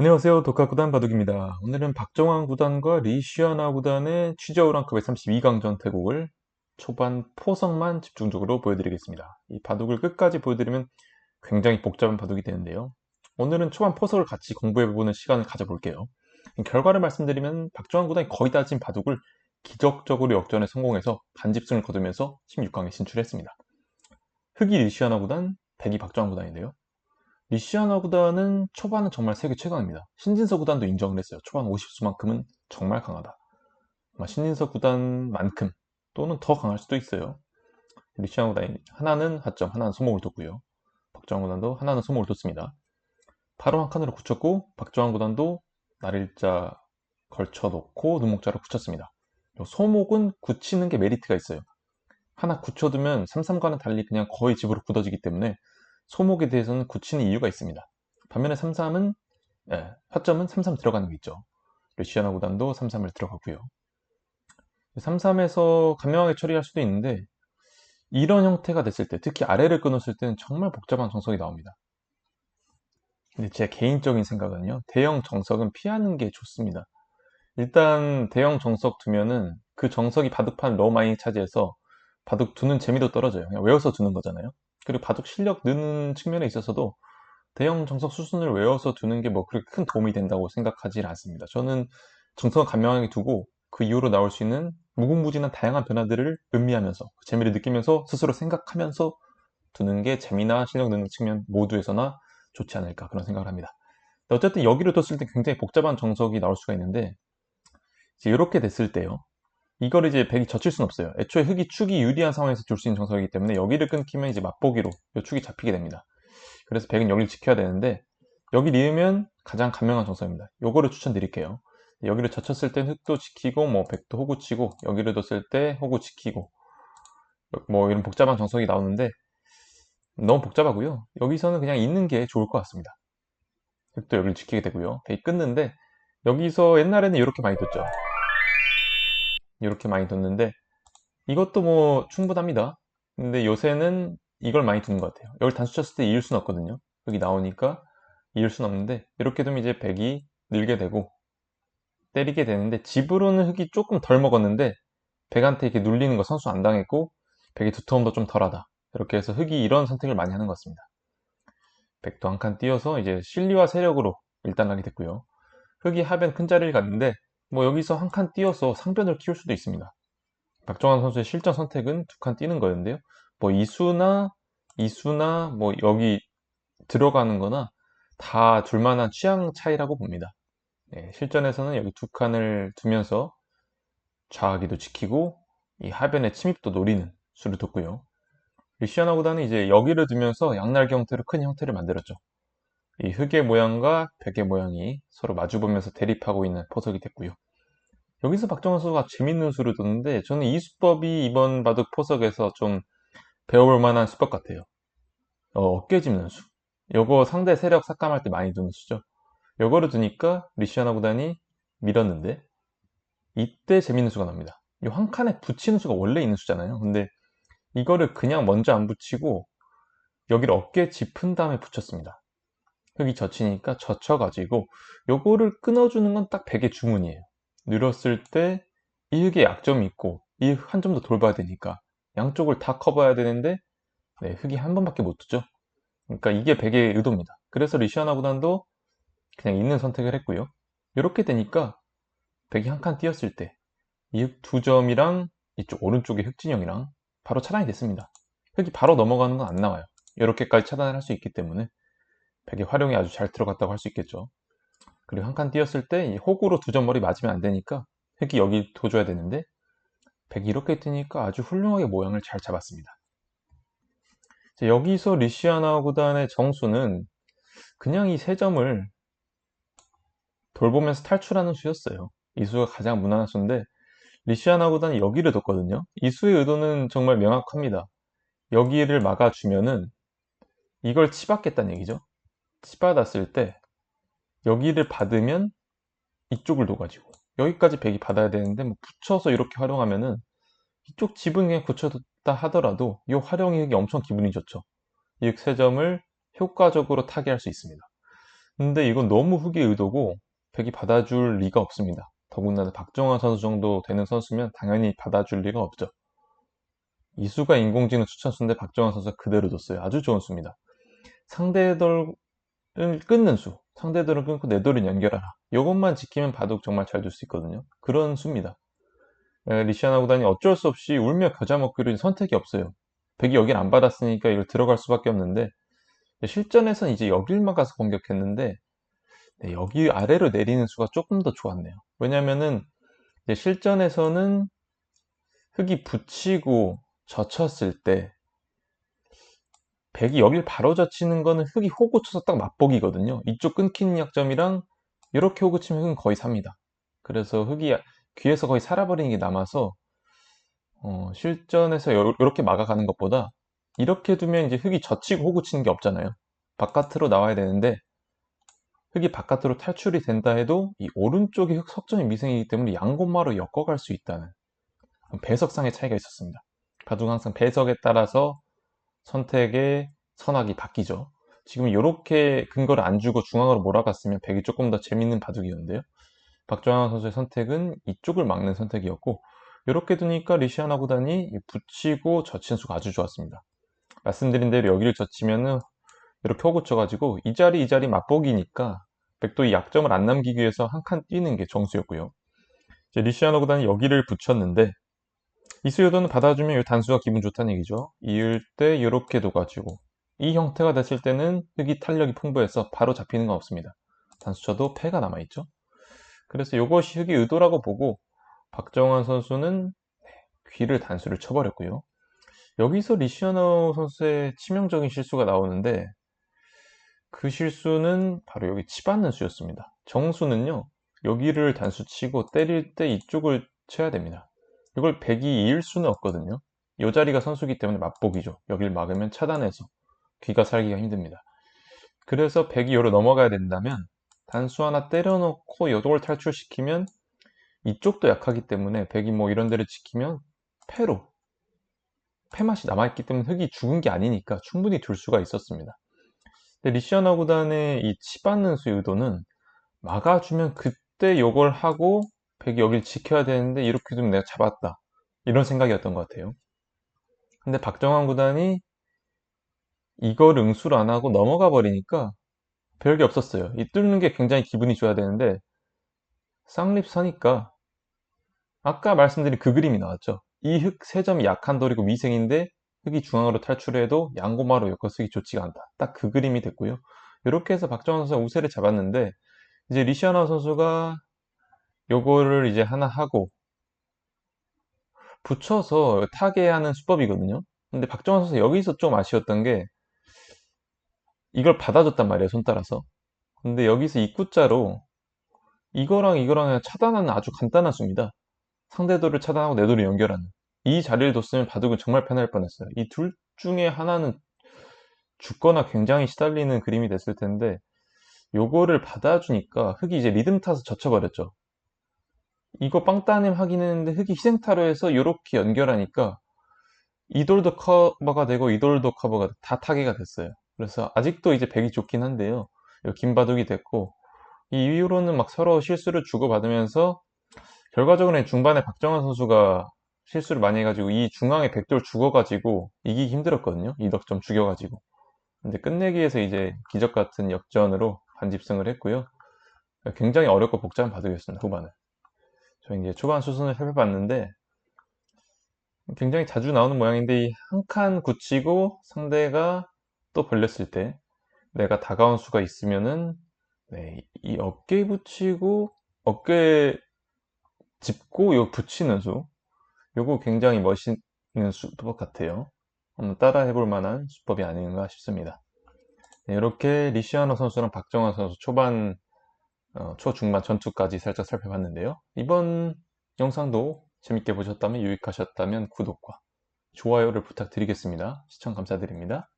안녕하세요. 독학구단 바둑입니다. 오늘은 박정환 구단과 리시아나 구단의 취저우랑급의 32강전 태국을 초반 포석만 집중적으로 보여드리겠습니다. 이 바둑을 끝까지 보여드리면 굉장히 복잡한 바둑이 되는데요. 오늘은 초반 포석을 같이 공부해보는 시간을 가져볼게요. 결과를 말씀드리면 박정환 구단이 거의 다 진 바둑을 기적적으로 역전에 성공해서 반집승을 거두면서 16강에 진출했습니다. 흑이 리시아나 구단, 백이 박정환 구단인데요. 리시아나 구단은 초반은 정말 세계 최강입니다. 신진서 구단도 인정을 했어요. 초반 50수만큼은 정말 강하다. 신진서 구단만큼 또는 더 강할 수도 있어요. 리시아나 구단이 하나는 하점, 하나는 소목을 뒀고요. 박정환 구단도 하나는 소목을 뒀습니다. 바로 한 칸으로 굳혔고 박정환 구단도 날일자 걸쳐놓고 눈목자를 굳혔습니다. 소목은 굳히는 게 메리트가 있어요. 하나 굳혀두면 3, 3과는 달리 그냥 거의 집으로 굳어지기 때문에 소목에 대해서는 굳히는 이유가 있습니다. 반면에 3, 3은 예, 화점은 3, 3 들어가는 게 있죠. 러시아나 구단도 3, 3을 들어가고요. 3, 3에서 간명하게 처리할 수도 있는데 이런 형태가 됐을 때 특히 아래를 끊었을 때는 정말 복잡한 정석이 나옵니다. 근데 제 개인적인 생각은요. 대형 정석은 피하는 게 좋습니다. 일단 대형 정석 두면은 그 정석이 바둑판 너무 많이 차지해서 바둑 두는 재미도 떨어져요. 그냥 외워서 두는 거잖아요. 그리고 바둑 실력 느는 측면에 있어서도 대형 정석 수순을 외워서 두는 게 뭐 그렇게 큰 도움이 된다고 생각하지 않습니다. 저는 정석을 간명하게 두고 그 이후로 나올 수 있는 무궁무진한 다양한 변화들을 음미하면서 그 재미를 느끼면서 스스로 생각하면서 두는 게 재미나 실력 느는 측면 모두에서나 좋지 않을까 그런 생각을 합니다. 어쨌든 여기를 뒀을 때 굉장히 복잡한 정석이 나올 수가 있는데 이렇게 됐을 때요. 이걸 이제 백이 젖힐 수는 없어요. 애초에 흙이 축이 유리한 상황에서 줄 수 있는 정석이기 때문에 여기를 끊기면 이제 맛보기로 이 축이 잡히게 됩니다. 그래서 백은 여기를 지켜야 되는데 여기 리으면 가장 간명한 정석입니다. 요거를 추천드릴게요. 여기를 젖혔을 땐 흙도 지키고 뭐 백도 호구 치고 여기를 뒀을 때 호구 지키고 뭐 이런 복잡한 정석이 나오는데 너무 복잡하고요. 여기서는 그냥 있는 게 좋을 것 같습니다. 흙도 여기를 지키게 되고요. 백이 끊는데 여기서 옛날에는 이렇게 많이 뒀죠. 이렇게 많이 뒀는데 이것도 뭐 충분합니다. 근데 요새는 이걸 많이 두는 것 같아요. 여기 단수 쳤을 때 이을 수는 없거든요. 여기 나오니까 이을 수는 없는데 이렇게 두면 이제 백이 늘게 되고 때리게 되는데 집으로는 흙이 조금 덜 먹었는데 백한테 이렇게 눌리는 거 선수 안 당했고 백의 두터움도 좀 덜하다. 이렇게 해서 흙이 이런 선택을 많이 하는 것 같습니다. 백도 한 칸 띄어서 이제 실리와 세력으로 일단락이 됐고요. 흙이 하변 큰 자리를 갔는데 뭐 여기서 한 칸 띄어서 상변을 키울 수도 있습니다. 박정환 선수의 실전 선택은 두칸 띄는 거였는데요. 뭐 이수나 이수나 뭐 여기 들어가는 거나 다 둘만한 취향 차이라고 봅니다. 네, 실전에서는 여기 두 칸을 두면서 좌하기도 지키고 이 하변의 침입도 노리는 수를 뒀고요. 리시아나보다는 이제 여기를 두면서 양날개 형태로 큰 형태를 만들었죠. 이 흙의 모양과 벽의 모양이 서로 마주보면서 대립하고 있는 포석이 됐고요. 여기서 박정환 선수가 재밌는 수를 뒀는데 저는 이 수법이 이번 바둑 포석에서 좀 배워볼 만한 수법 같아요. 어, 깨 짚는 수. 요거 상대 세력 삭감할 때 많이 두는 수죠. 요거를 두니까 리시아나 구단이 밀었는데 이때 재밌는 수가 납니다. 이 한 칸에 붙이는 수가 원래 있는 수잖아요. 근데 이거를 그냥 먼저 안 붙이고 여기를 어깨 짚은 다음에 붙였습니다. 흙이 젖히니까 젖혀가지고 요거를 끊어주는 건딱 백의 주문이에요. 늘었을 때 이 흙에 약점이 있고 이 흙 한 점 더 돌봐야 되니까 양쪽을 다 커버해야 되는데 네, 흙이 한 번밖에 못 두죠. 그러니까 이게 백의 의도입니다. 그래서 리시아나 구단도 그냥 있는 선택을 했고요. 이렇게 되니까 백이 한칸 띄었을 때 이 흙 두 점이랑 이쪽 오른쪽의 흙진영이랑 바로 차단이 됐습니다. 흙이 바로 넘어가는 건 안 나와요. 이렇게까지 차단을 할 수 있기 때문에 백의 활용이 아주 잘 들어갔다고 할 수 있겠죠. 그리고 한 칸 띄었을 때 호구로 두 점 머리 맞으면 안 되니까 흑이 여기 둬줘야 되는데 백이 이렇게 뜨니까 아주 훌륭하게 모양을 잘 잡았습니다. 여기서 리시아나 구단의 정수는 그냥 이 세 점을 돌보면서 탈출하는 수였어요. 이 수가 가장 무난한 수인데 리시아나 구단이 여기를 뒀거든요. 이 수의 의도는 정말 명확합니다. 여기를 막아주면은 이걸 치받겠다는 얘기죠. 치받았을 때 여기를 받으면 이쪽을 놓가지고 여기까지 백이 받아야 되는데 뭐 붙여서 이렇게 활용하면은 이쪽 지분 그냥 붙여뒀다 하더라도 이 활용이 엄청 기분이 좋죠. 이 세 점을 효과적으로 타개할 수 있습니다. 근데 이건 너무 흑의 의도고 백이 받아줄 리가 없습니다. 더군다나 박정환 선수 정도 되는 선수면 당연히 받아줄 리가 없죠. 이수가 인공지능 추천수인데 박정환 선수가 그대로 뒀어요. 아주 좋은 수입니다. 상대돌을 끊는 수, 상대돌을 끊고 내 돌은 연결하라. 이것만 지키면 바둑 정말 잘 둘 수 있거든요. 그런 수입니다. 리시아나 구단이 어쩔 수 없이 울며 겨자 먹기로 선택이 없어요. 백이 여길 안 받았으니까 이걸 들어갈 수밖에 없는데 실전에서는 이제 여길 막아서 공격했는데 네, 여기 아래로 내리는 수가 조금 더 좋았네요. 왜냐면은 실전에서는 흙이 붙이고 젖혔을 때 백이 여길 바로 젖히는 거는 흙이 호구 쳐서 딱 맛보기거든요. 이쪽 끊기는 약점이랑 이렇게 호구 치면 흙은 거의 삽니다. 그래서 흙이 귀에서 거의 살아버리는 게 남아서 어, 실전에서 이렇게 막아가는 것보다 이렇게 두면 이제 흙이 젖히고 호구 치는 게 없잖아요. 바깥으로 나와야 되는데 흙이 바깥으로 탈출이 된다 해도 이 오른쪽이 흙 석점이 미생이기 때문에 양곳마로 엮어갈 수 있다는 배석상의 차이가 있었습니다. 바둑은 항상 배석에 따라서 선택의 선악이 바뀌죠. 지금 이렇게 근거를 안 주고 중앙으로 몰아갔으면 백이 조금 더 재밌는 바둑이었는데요. 박정환 선수의 선택은 이쪽을 막는 선택이었고 이렇게 두니까 리시아나 구단이 붙이고 젖힌 수가 아주 좋았습니다. 말씀드린 대로 여기를 젖히면은 이렇게 허구 쳐가지고 이 자리 이 자리 맛보기니까 백도 이 약점을 안 남기기 위해서 한 칸 뛰는 게 정수였고요. 리시아노 구단이 여기를 붙였는데 이수요도는 받아주면 이 단수가 기분 좋다는 얘기죠. 이을 때 이렇게 둬가지고 이 형태가 됐을 때는 흙이 탄력이 풍부해서 바로 잡히는 건 없습니다. 단수 쳐도 패가 남아있죠. 그래서 이것이 흙이 의도라고 보고 박정환 선수는 귀를 단수를 쳐버렸고요. 여기서 리시아노 선수의 치명적인 실수가 나오는데 그 실수는 바로 여기 치받는 수였습니다. 정수는요, 여기를 단수 치고 때릴 때 이쪽을 쳐야 됩니다. 이걸 100이 이을 수는 없거든요. 이 자리가 선수기 때문에 맛보기죠. 여길 막으면 차단해서 귀가 살기가 힘듭니다. 그래서 100이 여로 넘어가야 된다면 단수 하나 때려놓고 요독을 탈출시키면 이쪽도 약하기 때문에 100이 뭐 이런 데를 지키면 패로 패맛이 남아있기 때문에 흙이 죽은 게 아니니까 충분히 둘 수가 있었습니다. 근데 리시아나 구단의 이 치받는 수의 의도는 막아주면 그때 요걸 하고 백이 여길 지켜야 되는데 이렇게 두면 내가 잡았다 이런 생각이었던 것 같아요 근데 박정환 구단이 이걸 응수를 안 하고 넘어가 버리니까 별게 없었어요 이 뚫는 게 굉장히 기분이 좋아야 되는데 쌍립 서니까 아까 말씀드린 그 그림이 나왔죠 이흙 3점이 약한 돌이고 위생인데 흙이 중앙으로 탈출해도 양고마로 엮어쓰기 좋지가 않다. 딱 그 그림이 됐고요. 이렇게 해서 박정환 선수가 우세를 잡았는데 이제 리시아나 선수가 요거를 이제 하나 하고 붙여서 타개하는 수법이거든요. 근데 박정환 선수 여기서 좀 아쉬웠던 게 이걸 받아줬단 말이에요. 손 따라서. 근데 여기서 입구자로 이거랑 이거랑 차단하는 아주 간단한 수입니다. 상대도를 차단하고 내도를 연결하는 이 자리를 뒀으면 바둑은 정말 편할 뻔했어요. 이 둘 중에 하나는 죽거나 굉장히 시달리는 그림이 됐을 텐데 요거를 받아주니까 흙이 이제 리듬 타서 젖혀버렸죠. 이거 빵 따님 하긴 했는데 흙이 희생타로 해서 이렇게 연결하니까 이 돌도 커버가 되고 이 돌도 커버가 다 타개가 됐어요. 그래서 아직도 이제 백이 좋긴 한데요. 긴 바둑이 됐고 이 이후로는 막 서로 실수를 주고받으면서 결과적으로 중반에 박정환 선수가 실수를 많이 해가지고 이 중앙에 백돌 죽어가지고 이기기 힘들었거든요. 2덕점 죽여가지고. 근데 끝내기에서 이제 기적 같은 역전으로 반집승을 했고요. 굉장히 어렵고 복잡한 바둑이었습니다. 후반은. 저 이제 초반 수순을 살펴봤는데 굉장히 자주 나오는 모양인데 이 한 칸 굳히고 상대가 또 벌렸을 때 내가 다가온 수가 있으면은 네, 이 어깨 붙이고 어깨 짚고 요 붙이는 수 요거 굉장히 멋있는 수법 같아요. 한번 따라 해볼 만한 수법이 아닌가 싶습니다. 네, 이렇게 리시아노 선수랑 박정환 선수 초반, 어, 초중반 전투까지 살짝 살펴봤는데요. 이번 영상도 재밌게 보셨다면 유익하셨다면 구독과 좋아요를 부탁드리겠습니다. 시청 감사드립니다.